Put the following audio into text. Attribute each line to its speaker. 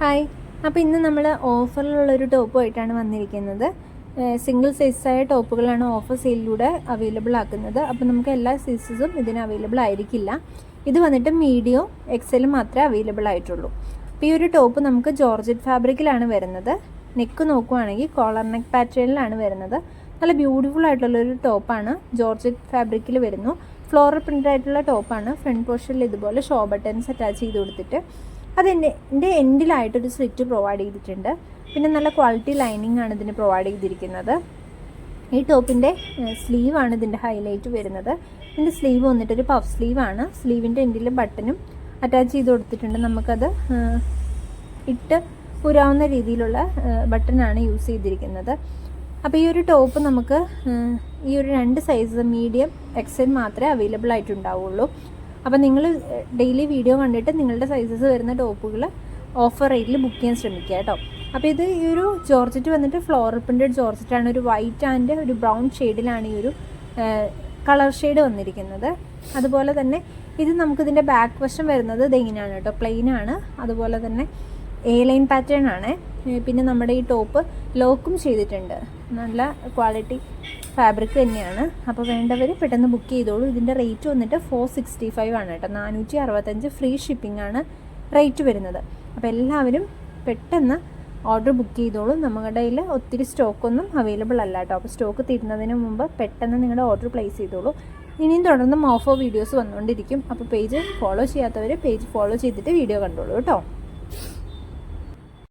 Speaker 1: Hi. അപ്പോൾ ഇന്ന് നമ്മൾ ഓഫറിലുള്ളൊരു ടോപ്പുമായിട്ടാണ് വന്നിരിക്കുന്നത്. സിംഗിൾ സൈസായ ടോപ്പുകളാണ് ഓഫർ സെയിലിലൂടെ അവൈലബിൾ ആക്കുന്നത്. അപ്പോൾ നമുക്ക് എല്ലാ സൈസസും ഇതിന് അവൈലബിൾ ആയിരിക്കില്ല. ഇത് വന്നിട്ട് മീഡിയം എക്സലും മാത്രമേ അവൈലബിൾ ആയിട്ടുള്ളൂ. അപ്പോൾ ഈ ഒരു ടോപ്പ് നമുക്ക് ജോർജറ്റ് ഫാബ്രിക്കിലാണ് വരുന്നത്. നെക്ക് നോക്കുവാണെങ്കിൽ കോളർ നെക്ക് പാറ്റേണിലാണ് വരുന്നത്. നല്ല ബ്യൂട്ടിഫുൾ ആയിട്ടുള്ളൊരു ടോപ്പാണ് ജോർജറ്റ് ഫാബ്രിക്കിൽ വരുന്നു. ഫ്ലോറൽ പ്രിന്റ് ആയിട്ടുള്ള ടോപ്പാണ്. ഫ്രണ്ട് പോർഷനിൽ ഇതുപോലെ ഷോ ബട്ടൺസ് അറ്റാച്ച് ചെയ്ത് കൊടുത്തിട്ട് അതിന്റെ എന്റെ എൻഡിലായിട്ടൊരു സ്ലിറ്റ് പ്രൊവൈഡ് ചെയ്തിട്ടുണ്ട്. പിന്നെ നല്ല ക്വാളിറ്റി ലൈനിങ് ആണ് ഇതിന് പ്രൊവൈഡ് ചെയ്തിരിക്കുന്നത്. ഈ ടോപ്പിന്റെ സ്ലീവാണ് ഇതിന്റെ ഹൈലൈറ്റ് വരുന്നത്. ഇതിന്റെ സ്ലീവ് വന്നിട്ടൊരു പഫ് സ്ലീവാണ് സ്ലീവിന്റെ എൻഡിൽ ബട്ടണും അറ്റാച്ച് ചെയ്ത് കൊടുത്തിട്ടുണ്ട് നമുക്കത്. ഇട്ട് പുരാവുന്ന രീതിയിലുള്ള ബട്ടണാണ് യൂസ് ചെയ്തിരിക്കുന്നത്. അപ്പോൾ ഈ ഒരു ടോപ്പ് നമുക്ക് ഈ ഒരു രണ്ട് സൈസ് മീഡിയം എക്സൽ മാത്രമേ അവൈലബിൾ ആയിട്ടുണ്ടാവുള്ളൂ. അപ്പോൾ നിങ്ങൾ ഡെയിലി വീഡിയോ കണ്ടിട്ട് നിങ്ങളുടെ സൈസസ് വരുന്ന ടോപ്പുകൾ ഓഫർ റേറ്റിൽ ബുക്ക് ചെയ്യാൻ ശ്രമിക്കുക കേട്ടോ. അപ്പോൾ ഇത് ഈ ഒരു ജോർജറ്റ് വന്നിട്ട് ഫ്ലോറൽ പ്രിന്റഡ് ജോർജറ്റാണ് ഒരു വൈറ്റ് ആൻഡ് ഒരു ബ്രൗൺ ഷെയ്ഡിലാണ് ഈ ഒരു കളർ ഷെയ്ഡ് വന്നിരിക്കുന്നത്. അതുപോലെ തന്നെ ഇത് നമുക്കിതിന്റെ ബാക്ക് വശം വരുന്നത് ഇതെങ്ങനെയാണ് കേട്ടോ. പ്ലെയിൻ ആണ്. അതുപോലെ തന്നെ എ ലൈൻ പാറ്റേൺ ആണ്. പിന്നെ നമ്മുടെ ഈ ടോപ്പ് ലോക്കും ചെയ്തിട്ടുണ്ട്. നല്ല ക്വാളിറ്റി ഫാബ്രിക് തന്നെയാണ്. അപ്പോൾ വേണ്ടവർ പെട്ടെന്ന് ബുക്ക് ചെയ്തോളൂ. ഇതിന്റെ റേറ്റ് വന്നിട്ട് ഫോർ സിക്സ്റ്റി ഫൈവ് ആണ് കേട്ടോ. നാനൂറ്റി അറുപത്തഞ്ച് ഫ്രീ ഷിപ്പിംഗ് ആണ് റേറ്റ് വരുന്നത്. അപ്പോൾ എല്ലാവരും പെട്ടെന്ന് ഓർഡർ ബുക്ക് ചെയ്തോളൂ. നമ്മുടെ കയ്യിൽ ഒത്തിരി സ്റ്റോക്കൊന്നും അവൈലബിൾ അല്ല കേട്ടോ. അപ്പോൾ സ്റ്റോക്ക് തീരുന്നതിന് മുമ്പ് പെട്ടെന്ന് നിങ്ങളുടെ ഓർഡർ പ്ലേസ് ചെയ്തോളൂ. ഇനിയും തുടർന്നും ഓഫോ വീഡിയോസ് വന്നുകൊണ്ടിരിക്കും. അപ്പോൾ പേജ് ഫോളോ ചെയ്യാത്തവർ പേജ് ഫോളോ ചെയ്തിട്ട് വീഡിയോ കണ്ടോളൂ കേട്ടോ.